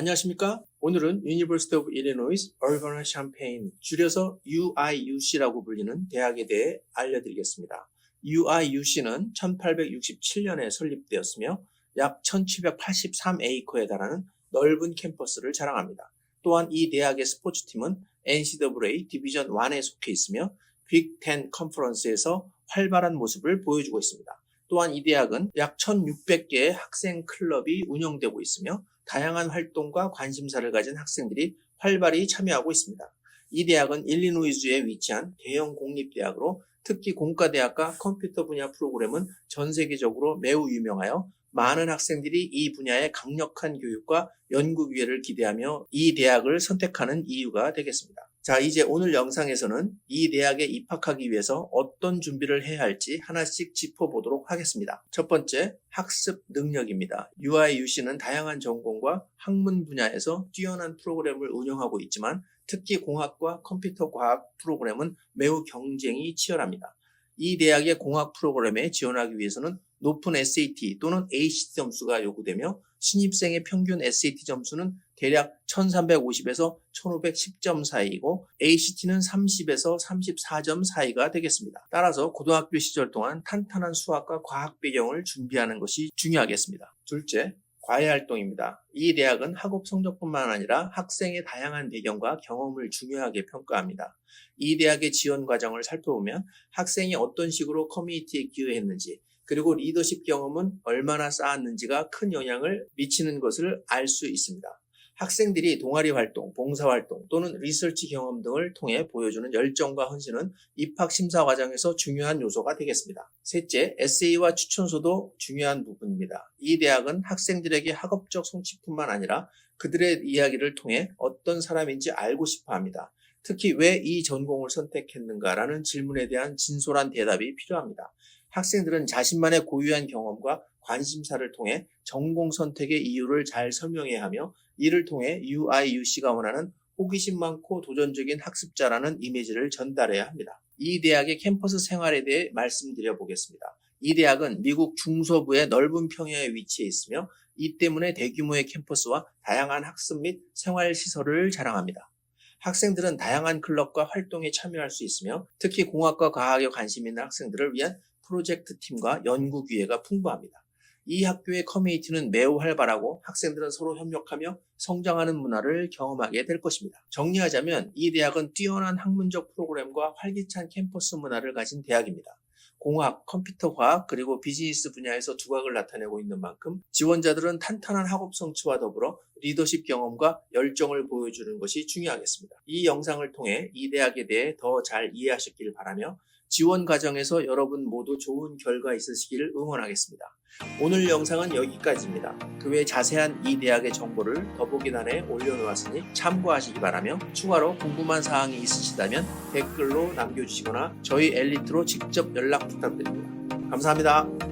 안녕하십니까? 오늘은 University of Illinois Urbana-Champaign, 줄여서 UIUC라고 불리는 대학에 대해 알려드리겠습니다. UIUC는 1867년에 설립되었으며 약 1783에이커에 달하는 넓은 캠퍼스를 자랑합니다. 또한 이 대학의 스포츠팀은 NCAA 디비전 1에 속해 있으며 빅10 컨퍼런스에서 활발한 모습을 보여주고 있습니다. 또한 이 대학은 약 1600개의 학생 클럽이 운영되고 있으며 다양한 활동과 관심사를 가진 학생들이 활발히 참여하고 있습니다. 이 대학은 일리노이주에 위치한 대형 공립대학으로 특히 공과대학과 컴퓨터 분야 프로그램은 전 세계적으로 매우 유명하여 많은 학생들이 이 분야의 강력한 교육과 연구 기회를 기대하며 이 대학을 선택하는 이유가 되겠습니다. 자, 이제 오늘 영상에서는 이 대학에 입학하기 위해서 어떤 준비를 해야 할지 하나씩 짚어보도록 하겠습니다. 첫 번째, 학습 능력입니다. UIUC는 다양한 전공과 학문 분야에서 뛰어난 프로그램을 운영하고 있지만 특히 공학과 컴퓨터 과학 프로그램은 매우 경쟁이 치열합니다. 이 대학의 공학 프로그램에 지원하기 위해서는 높은 SAT 또는 ACT 점수가 요구되며 신입생의 평균 SAT 점수는 대략 1350에서 1510점 사이이고 ACT는 30에서 34점 사이가 되겠습니다. 따라서 고등학교 시절 동안 탄탄한 수학과 과학 배경을 준비하는 것이 중요하겠습니다. 둘째, 과외 활동입니다. 이 대학은 학업 성적뿐만 아니라 학생의 다양한 배경과 경험을 중요하게 평가합니다. 이 대학의 지원 과정을 살펴보면 학생이 어떤 식으로 커뮤니티에 기여했는지 그리고 리더십 경험은 얼마나 쌓았는지가 큰 영향을 미치는 것을 알 수 있습니다. 학생들이 동아리 활동, 봉사 활동 또는 리서치 경험 등을 통해 보여주는 열정과 헌신은 입학 심사 과정에서 중요한 요소가 되겠습니다. 셋째, 에세이와 추천서도 중요한 부분입니다. 이 대학은 학생들에게 학업적 성취뿐만 아니라 그들의 이야기를 통해 어떤 사람인지 알고 싶어 합니다. 특히 왜 이 전공을 선택했는가라는 질문에 대한 진솔한 대답이 필요합니다. 학생들은 자신만의 고유한 경험과 관심사를 통해 전공 선택의 이유를 잘 설명해야 하며 이를 통해 UIUC가 원하는 호기심 많고 도전적인 학습자라는 이미지를 전달해야 합니다. 이 대학의 캠퍼스 생활에 대해 말씀드려 보겠습니다. 이 대학은 미국 중서부의 넓은 평야에 위치해 있으며 이 때문에 대규모의 캠퍼스와 다양한 학습 및 생활 시설을 자랑합니다. 학생들은 다양한 클럽과 활동에 참여할 수 있으며 특히 공학과 과학에 관심 있는 학생들을 위한 프로젝트 팀과 연구 기회가 풍부합니다. 이 학교의 커뮤니티는 매우 활발하고 학생들은 서로 협력하며 성장하는 문화를 경험하게 될 것입니다. 정리하자면 이 대학은 뛰어난 학문적 프로그램과 활기찬 캠퍼스 문화를 가진 대학입니다. 공학, 컴퓨터 과학, 그리고 비즈니스 분야에서 두각을 나타내고 있는 만큼 지원자들은 탄탄한 학업 성취와 더불어 리더십 경험과 열정을 보여주는 것이 중요하겠습니다. 이 영상을 통해 이 대학에 대해 더 잘 이해하셨기를 바라며 지원 과정에서 여러분 모두 좋은 결과 있으시기를 응원하겠습니다. 오늘 영상은 여기까지입니다. 그 외 자세한 이 대학의 정보를 더보기란에 올려놓았으니 참고하시기 바라며 추가로 궁금한 사항이 있으시다면 댓글로 남겨주시거나 저희 엘리트로 직접 연락 부탁드립니다. 감사합니다.